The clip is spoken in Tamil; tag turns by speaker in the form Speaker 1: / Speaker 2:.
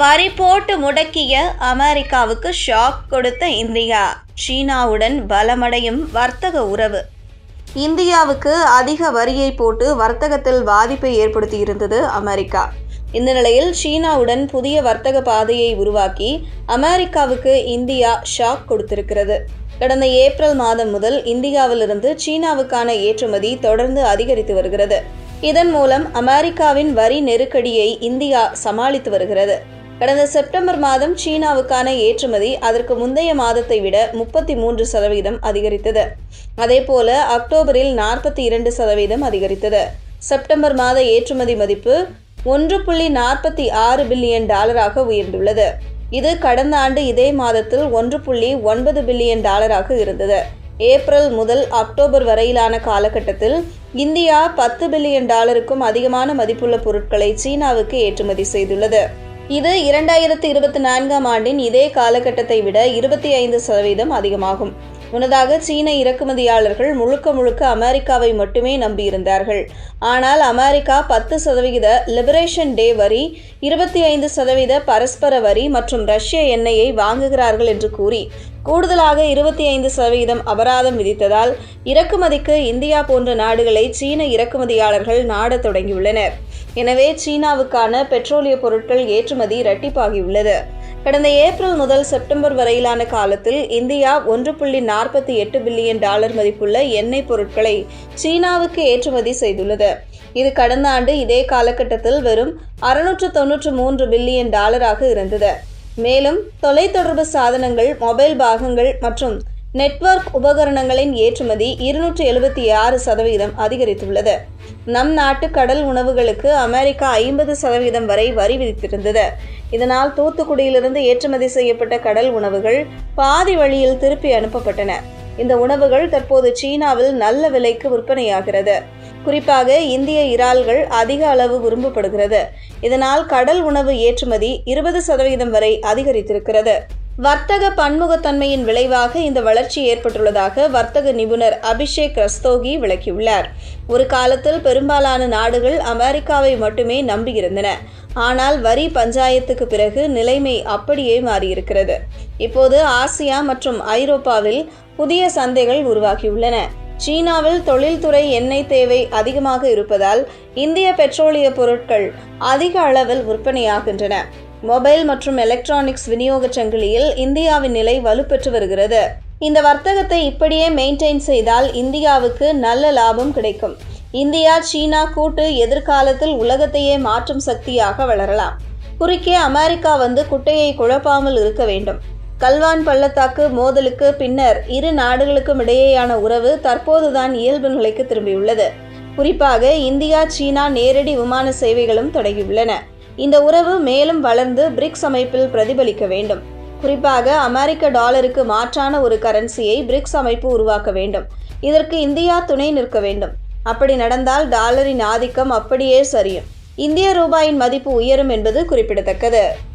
Speaker 1: வரி போட்டு முடக்கிய அமெரிக்காவுக்கு ஷாக் கொடுத்த இந்தியா. சீனாவுடன் பலமடையும் வர்த்தக உறவு. இந்தியாவுக்கு அதிக வரியை போட்டு வர்த்தகத்தில் பாதிப்பை ஏற்படுத்தியிருந்தது அமெரிக்கா. இந்த நிலையில் சீனாவுடன் புதிய வர்த்தக பாதையை உருவாக்கி அமெரிக்காவுக்கு இந்தியா ஷாக் கொடுத்திருக்கிறது. கடந்த ஏப்ரல் மாதம் முதல் இந்தியாவிலிருந்து சீனாவுக்கான ஏற்றுமதி தொடர்ந்து அதிகரித்து வருகிறது. இதன் மூலம் அமெரிக்காவின் வரி நெருக்கடியை இந்தியா சமாளித்து வருகிறது. கடந்த செப்டம்பர் மாதம் சீனாவுக்கான ஏற்றுமதி அதற்கு முந்தைய மாதத்தை விட முப்பத்தி மூன்று சதவீதம் அதிகரித்தது. அதேபோல அக்டோபரில் நாற்பத்தி இரண்டு சதவீதம் அதிகரித்தது. செப்டம்பர் மாத ஏற்றுமதி மதிப்பு ஒன்று புள்ளி நாற்பத்தி ஆறு பில்லியன் டாலராக உயர்ந்துள்ளது. இது கடந்த ஆண்டு இதே மாதத்தில் ஒன்று புள்ளி ஒன்பது பில்லியன் டாலராக இருந்தது. ஏப்ரல் முதல் அக்டோபர் வரையிலான காலகட்டத்தில் இந்தியா பத்து பில்லியன் டாலருக்கும் அதிகமான மதிப்புள்ள பொருட்களை சீனாவுக்கு ஏற்றுமதி செய்துள்ளது. இது இரண்டாயிரத்து இருபத்தி நான்காம் ஆண்டின் இதே காலகட்டத்தை விட இருபத்தி ஐந்து சதவீதம் அதிகமாகும். முன்னதாக சீன இறக்குமதியாளர்கள் முழுக்க முழுக்க அமெரிக்காவை மட்டுமே நம்பியிருந்தார்கள். ஆனால் அமெரிக்கா பத்து சதவிகித லிபரேஷன் டே வரி இருபத்தி ஐந்து சதவீத பரஸ்பர வரி மற்றும் ரஷ்ய எண்ணெயை வாங்குகிறார்கள் என்று கூறி கூடுதலாக இருபத்தி ஐந்து சதவீதம் அபராதம் விதித்ததால் இறக்குமதிக்கு இந்தியா போன்ற நாடுகளை சீன இறக்குமதியாளர்கள் நாடத் தொடங்கியுள்ளனர். எனவே சீனாவுக்கான பெட்ரோலிய பொருட்கள் ஏற்றுமதி இரட்டிப்பாகியுள்ளது. கடந்த ஏப்ரல் முதல் செப்டம்பர் வரையிலான காலத்தில் இந்தியா ஒன்று புள்ளி நாற்பத்தி எட்டு பில்லியன் டாலர் மதிப்புள்ள எண்ணெய் பொருட்களை சீனாவுக்கு ஏற்றுமதி செய்துள்ளது. இது கடந்த ஆண்டு இதே காலகட்டத்தில் வெறும் அறுநூற்று தொன்னூற்று மூன்று பில்லியன் டாலராக இருந்தது. மேலும் தொலைத்தொடர்பு சாதனங்கள் மொபைல் பாகங்கள் மற்றும் நெட்வொர்க் உபகரணங்களின் ஏற்றுமதி இருநூற்று எழுபத்தி ஆறு சதவீதம் அதிகரித்துள்ளது. நம் நாட்டு கடல் உணவுகளுக்கு அமெரிக்கா ஐம்பது சதவீதம் வரை வரி விதித்திருந்தது. இதனால் தூத்துக்குடியிலிருந்து ஏற்றுமதி செய்யப்பட்ட கடல் உணவுகள் பாதி வழியில் திருப்பி அனுப்பப்பட்டன. இந்த உணவுகள் தற்போது சீனாவில் நல்ல விலைக்கு விற்பனையாகிறது. குறிப்பாக இந்திய இறால்கள் அதிக அளவு விரும்பப்படுகிறது. இதனால் கடல் உணவு ஏற்றுமதி இருபது சதவீதம் வரை அதிகரித்திருக்கிறது. வர்த்தக பன்முகத்தன்மையின் விளைவாக இந்த வளர்ச்சி ஏற்பட்டுள்ளதாக வர்த்தக நிபுணர் அபிஷேக் ரஸ்தோகி விளக்கியுள்ளார். ஒரு காலத்தில் பெரும்பாலான நாடுகள் அமெரிக்காவை மட்டுமே நம்பியிருந்தன. ஆனால் வரி பஞ்சாயத்துக்கு பிறகு நிலைமை அப்படியே மாறியிருக்கிறது. இப்போது ஆசியா மற்றும் ஐரோப்பாவில் புதிய சந்தைகள் உருவாகியுள்ளன. சீனாவில் தொழில்துறை எண்ணெய் தேவை அதிகமாக இருப்பதால் இந்திய பெட்ரோலிய பொருட்கள் அதிக அளவில் விற்பனையாகின்றன. மொபைல் மற்றும் எலக்ட்ரானிக்ஸ் விநியோக சங்கிலியில் இந்தியாவின் நிலை வலுப்பெற்று வருகிறது. இந்த வர்த்தகத்தை இப்படியே மெயின்டைன் செய்தால் இந்தியாவுக்கு நல்ல லாபம் கிடைக்கும். இந்தியா சீனா கூட்டு எதிர்காலத்தில் உலகத்தையே மாற்றும் சக்தியாக வளரலாம். குறுக்கே அமெரிக்கா வந்து குட்டையை குழப்பாமல் இருக்க வேண்டும். கல்வான் பள்ளத்தாக்கு மோதலுக்கு பின்னர் இரு நாடுகளுக்கும் இடையேயான உறவு தற்போதுதான் இயல்பு நிலைக்கு திரும்பியுள்ளது. குறிப்பாக இந்தியா சீனா நேரடி விமான சேவைகளும் தொடங்கியுள்ளன. இந்த உறவு மேலும் வளர்ந்து பிரிக்ஸ் அமைப்பில் பிரதிபலிக்க வேண்டும். குறிப்பாக அமெரிக்க டாலருக்கு மாற்றான ஒரு கரன்சியை பிரிக்ஸ் அமைப்பு உருவாக்க வேண்டும். இதற்கு இந்தியா துணை நிற்க வேண்டும். அப்படி நடந்தால் டாலரின் ஆதிக்கம் அப்படியே சரியும். இந்திய ரூபாயின் மதிப்பு உயரும் என்பது குறிப்பிடத்தக்கது.